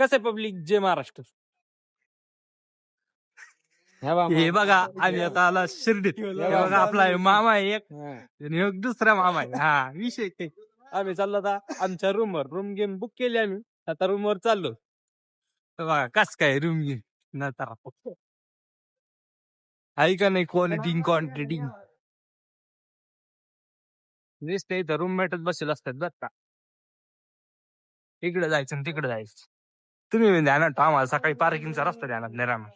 कसे पब्लिक जय महाराष्ट्र? हे बघा आम्ही आता आला शिर्डीत. हे बघा आपला हे मामा आहे एक आणि एक दुसरा मामा आहे. हा विषय काय? आम्ही चाललो आता आमच्या रूम वर रूम गेम बुक केली आम्ही. आता रूम वर चाललो बघा कस काय रूम घे नंतर. आहे का नाही क्वालिटी क्वांटिटी दिसते इथं रूममेटच बसेल असतात बर का. इकडे जायचं आणि तिकडे जायचं. तुम्ही ध्यानात आम्हाला सकाळी पार्किंगचा रस्ता ध्यानात नाही राहणार.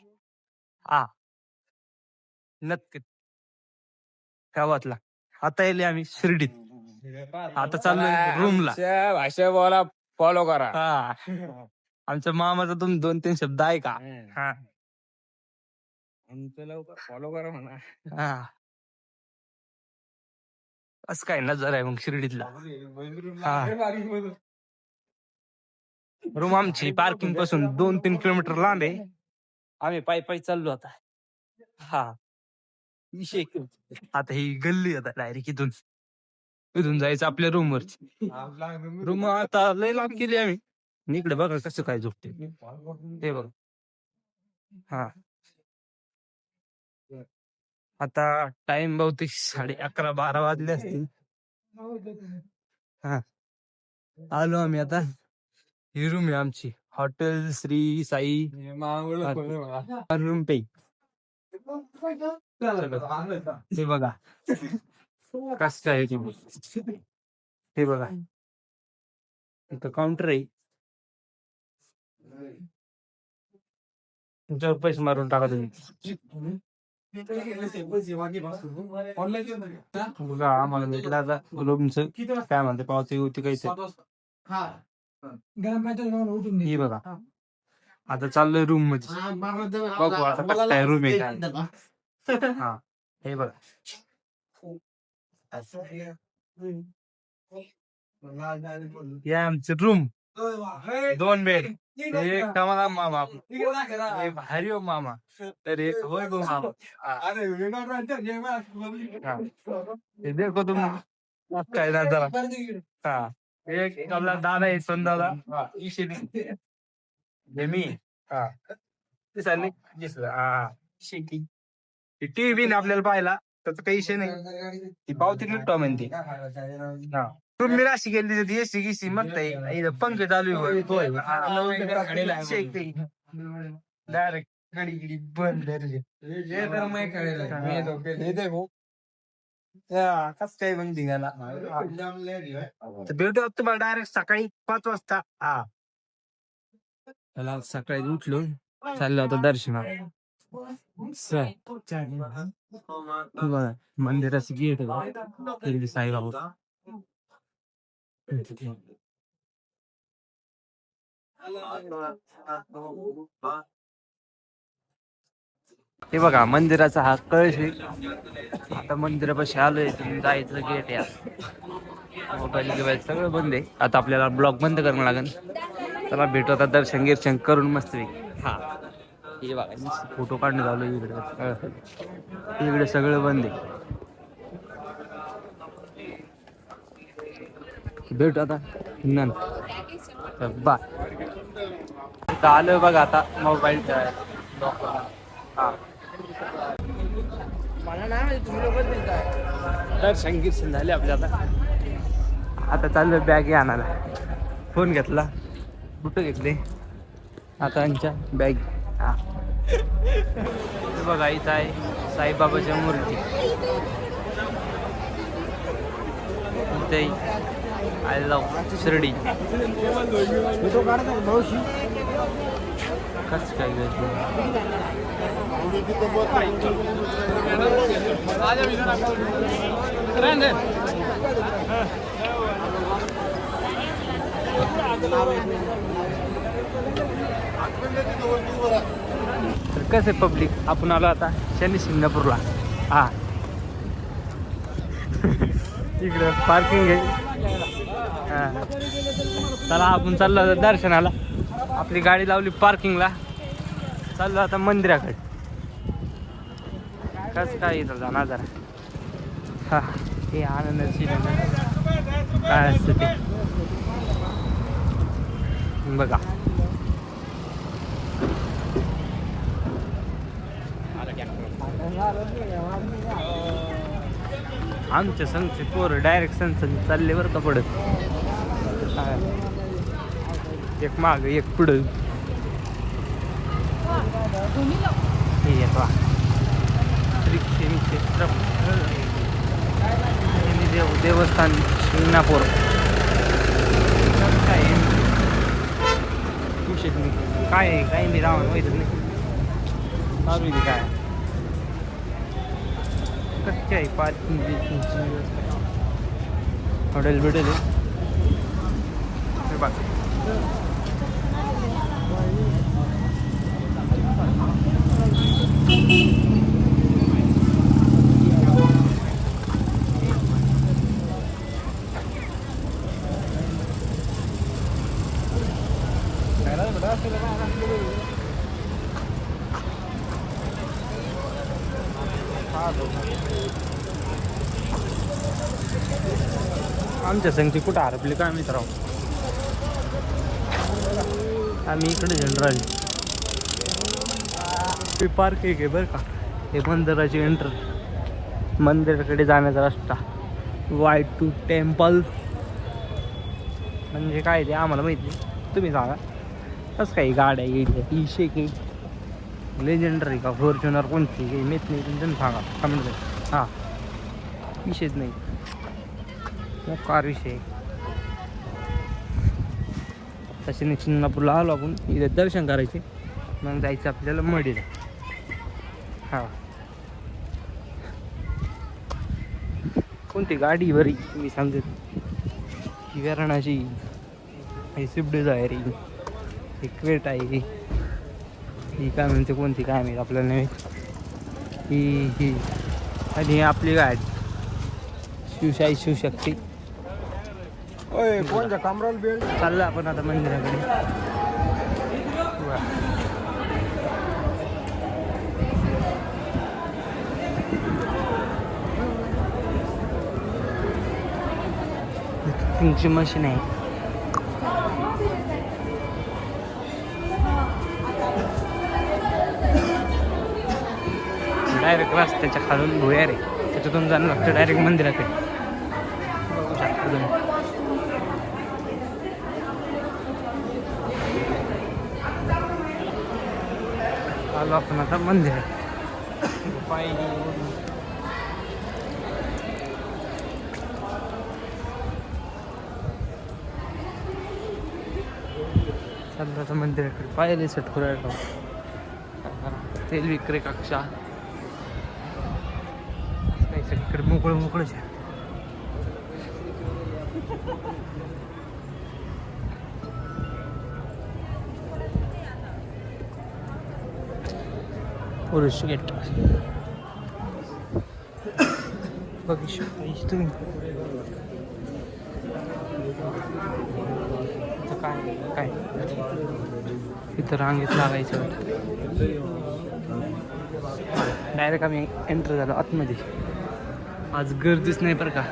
हा. नक्की गावातला आता येले आम्ही शिर्डीत. आता चाललोय रूमला भाषा बोला फॉलो करा. हा. आमच्या मामाचा तुम्ही दोन तीन शब्द आहे का हा. आमचं लवकर फॉलो करा म्हणा. हा. असं काय नजर आहे मग शिर्डीतला? रूम आमची पार्किंगपासून दोन तीन किलोमीटर लांब आहे. आम्ही पायी पायी चाललो आता. हा. विषय? आता ही गल्ली आता डायरेक्ट इथून. इथून जायचं आपल्या रूम वरची रूम आता लय लांब केली आम्ही. इकडे बघा कसं काय झोपते. ते बघ. हा. आता टाइम बहुतेक साडे अकरा बारा वाजले असतील. हा. आलो आम्ही आता. ही रूम आहे आमची. हॉटेल श्री साई. रूम पे. हे बघा. कस काय. हे बघा. इथं काउंटर आहे. तुमच्यावर पैसे मारून टाका तुम्ही. बघा आम्हाला भेटलं आता. रूमचं काय म्हणते पावती होती काही ही. बघा. आता चाललोय रूममध्ये बघू आता कसं काय रूम आहे काय. हा हे बघा. हे आमचं रूम दोन बेड एक कमला मामा. एक भारी हो मामा. तर एक होय गो मामा. हा. हे. देखो तुम काय ना जरा. हा. एक आपला दादा आहे सोन दादा. मी. हा. ते दिसलं. हा शेती टीव्ही बिन आपल्याला पाहिला. त्याचा काही विषय नाही. ती पावती निघतो म्हणते. हा तुम्ही राशी गेली तिथे एसी गिसी मस्त पंखे चालू डायरेक्ट गडी गिडी बंद कस काय मग धिंगाला तर भेटू आता तुम्हाला डायरेक्ट सकाळी पाच वाजता. हा. त्याला सकाळी उठलो. चाललो आता दर्शनाला. बघा मंदिराची गेट साईबाबा. हे बघा मंदिराचा हा कळश आहे. आता मंदिरापाशी आलोय तुम्ही जायचं गेट या. मोबाईल गिबाईल सगळं बंद आहे. आता आपल्याला ब्लॉक बंद करावं लागेल. चला भेटू आता दर्शन गिर्शन करून मस्त हा. हे बघा फोटो काढणं चालू आहे इकडे. इकडे सगळं बंद आहे. भेटू आता. नंतर बाय आलं बघा आता मोबाईल हा. दर्शन गिर्शन झाले आपल्या आता. आता चाललं बॅग आणायला. फोन घेतला. कुठं घेतले? आता यांच्या बॅग हा. हे बघा इथं आहे साईबाबाच्या मूर्ती. इथे आय लव शिर्डी. कस काय तर कसं आहे पब्लिक आपण आलो आता शनी सिंगापूरला. हा. इकडं पार्किंग आहे. हा. चला आपण चाललो दर्शनाला. आपली गाडी लावली पार्किंगला चाललो आता मंदिराकडे. कस काय इथं जाणार जरा? हे आनंदाची काय असतं ते? बघा. आमच्या संघचे पोर डायरेक्शन चालले बरं का पडत. एक माग एक पुढं. हे येतो श्री क्षेत्र देव देवस्थान शिंगणापूर. काय आहे? विषयच नाही काय काय मी रावण माहितच नाही. चालू ते काय. कच्चे आहे पार्किंग हॉटेल भेटेल बाकी हे बघ आमच्या संगती कुठं हरपली काय मित्र आम्ही इकडे जनरल ते पार्क एक आहे बरं का. हे मंदिराची एंटर मंदिराकडे जाण्याचा रस्ता. वाय टू टेम्पल म्हणजे काय ते आम्हाला माहिती नाही. तुम्ही सांगा. कसं काही गाड्या येईल तीनशे की लेजेंडरी का फॉर्च्युनर कोणती काही माहीत नाही तुम्ही सांगा. कमेंट हां. विषयच नाही. मोकार विषय. तसे चिन्नापूरला आलो आपण. इथे दर्शन करायचे. मग जायचं आपल्याला मडीला. हा. कोणती गाडी बरी? मी सांगत. ही वेराणाची. ही स्विफ्ट डिझायर ही क्वेट आहे. ही काय म्हणते कोणती काय माहिती आपल्याला नाही. ही ही. आणि ही आपली गाडी. शिवशाही शिवशक्ती. ओय कोणत्या कामराला बेल्ट चाललं आपण आता मंदिराकडे. तुमची मशीन आहे. डायरेक्ट रस्त्याच्या खालून भुया रे. त्याच्यातून जाणं लागतं डायरेक्ट मंदिराकडे आलो आपण आता मंदिर चाललं आता मंदिराकडे पाहिले सेट करायला तेल विक्री कक्षा काही सगळीकडे मोकळं मोकळंच आहे पुरुष गेट बघू शकता तुम्ही इथं काय? काय? इथं रांगेत लागायचं डायरेक्ट आम्ही एंटर झालो आतमध्ये. आज गर्दीच नाही बरं का.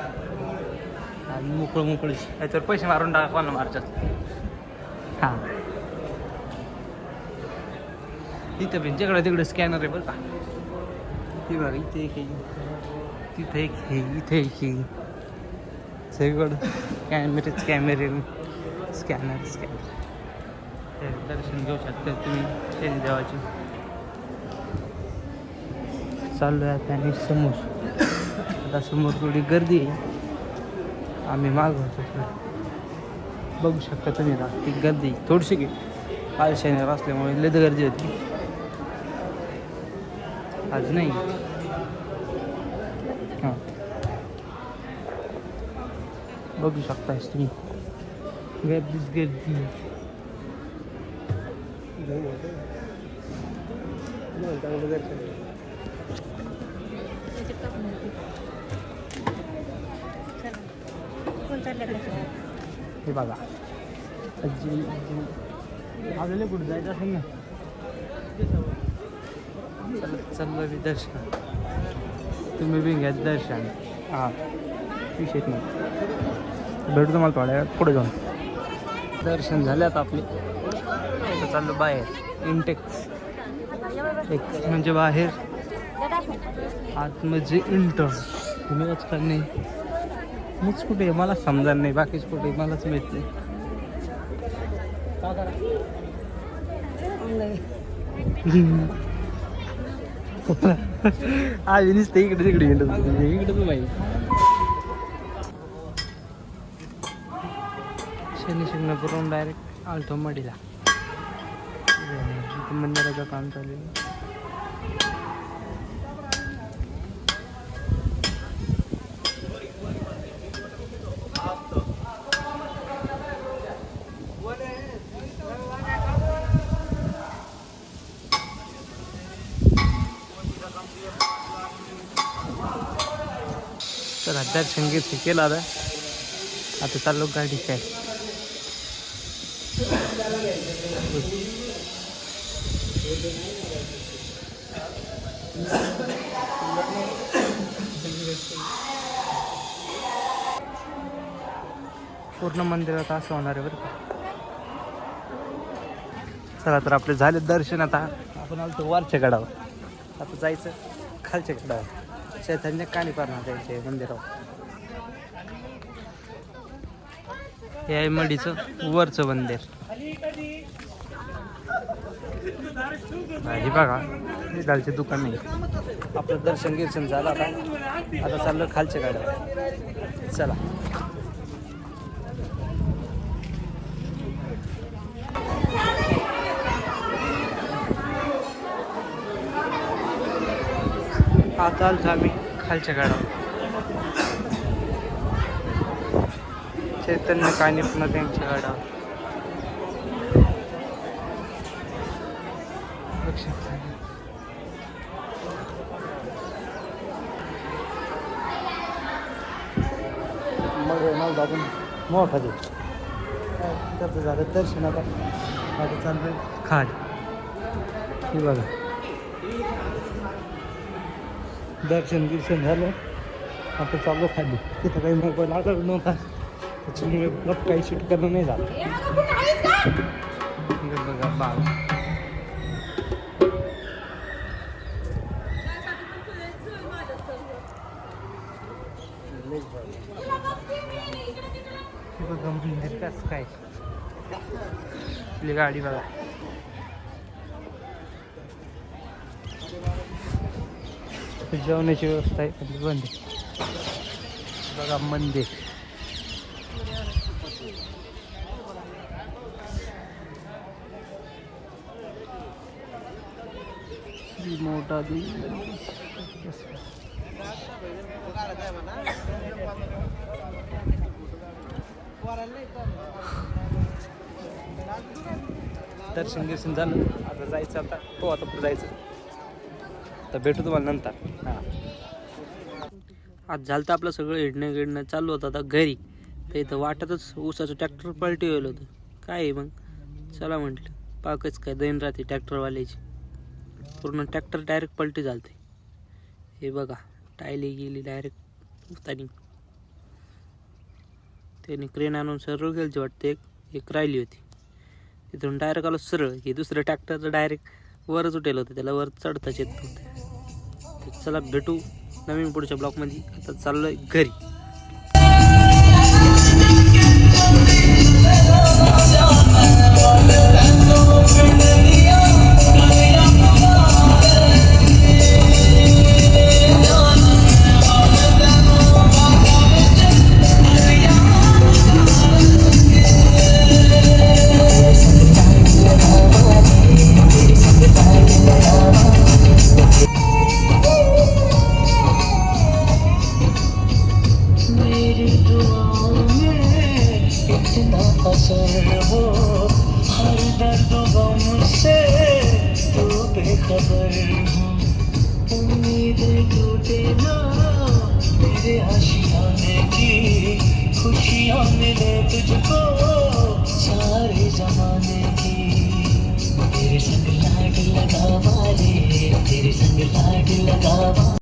आज मोकळं मोकळी याच्यावर पैसे मारून टाका ना मारतात. हां. इथं पण जिकडं तिकडं स्कॅनर आहे बरं का. ती बघा इथे एक आहे. तिथे एक हे इथे एक हे सगळीकडं कॅमेरेच कॅमेरे स्कॅनर स्कॅनर दर्शन घेऊ शकता तुम्ही शनी देवाची. चाललो आहे आता आणि समोर. आता समोर थोडी गर्दी आहे. आम्ही मागवतो बघू शकता तुम्ही ना ती गर्दी थोडीशी घे आज शनिवार असल्यामुळे लय गर्दी होती. आज नाही. हां. बघू शकता तुम्ही. गर्दीच गर्दी चांगलं दर्शन हे बघा. आजी आजी. आपल्याला कुठं जायचं असेल ना? चाललं मी दर्शन. तुम्ही बी घ्या दर्शन. हां. विषयच नाही. भेटू तुम्हाला थोड्या पुढे जाऊन. दर्शन झाल्यात आपले. चाललो बाहेर. इंटेक्स एक म्हणजे बाहेर. आत म्हणजे इंटर तुम्हीच का नाही? मीच कुठे मला समजा नाही. बाकीच कुठे मलाच माहीत नाही. आज नुसते इकडे तिकडे इंटर इकडे तू माहिती शनी शिंगणापूरहून डायरेक्ट आलतो मडीला इथं मंदिराचं काम चालू आहे तर आता संगीत केलं आता आता चाललो गाडी काय पूर्ण मंदिरात असं होणार आहे बरं का? चला तर आपले झाले दर्शन आता. आपण आलो वरच्या गडावर. आता जायचं खालच्या गडावर. चैतन्य काणी पारणार त्यांचे मंदिरावर. हे आहे मडीचं वरचं मंदिर. भाजी बघा हे दालचे दुकान आहे. आपलं दर्शन गिर्शन झालं आता. आता चाललं खालच्या गाड्या चला. आता आलो आम्ही खालच्या गाड्या चैतन्य कानी पुन्हा त्यांच्या गाड्या नाव आपण मोठा दे. त्याचं झालं दर्शन आता. आता चाललं खाल हे बघा. दर्शन गिर्शन झालं. आता चाललो खाली. तिथं काही मोबाईल आढळ नव्हता. त्याच्यामुळे काही शूट करणं नाही झालं. बघा बाग. आपली गाडी बघा. इथे जेवणाची व्यवस्था आहे पण बंद. बघा मंदिर मोठा देवी दर्शन गिर्शन झालं. आता जायचं आता. हो आता पुढे जायचं. तर भेटू तुम्हाला नंतर. हां. आज झालं तर आपलं सगळं हिडणं गिडणं चालू होतं. आता घरी. तर इथं वाटतच ऊसाचं ट्रॅक्टर पलटी होईल होतं. काय आहे मग? चला म्हटलं. पाकच काय दैन राहते ट्रॅक्टरवाल्याची पूर्ण ट्रॅक्टर डायरेक्ट पलटी झालते. हे बघा. टायली गेली डायरेक्ट उतानी त्याने क्रेन आणून सरळ गेलची वाटते. एक एक राहिली होती. तिथून डायरेक्ट आलो सरळ. हे दुसरं ट्रॅक्टरचं डायरेक्ट वरच उठेल होतं. त्याला वर चढताच येत नव्हतं. चला भेटू नवीन पुढच्या ब्लॉकमध्ये आता चाललोय घरी. इतना असर हो हर दर्द गम से तू बेखबर हो उम्मीदें टूटे ना मेरे आशियाने की खुशियाँ मिले तुझको सारे जमाने की तेरे संग लाड लगा वाले तेरे संग लाड लगा वाले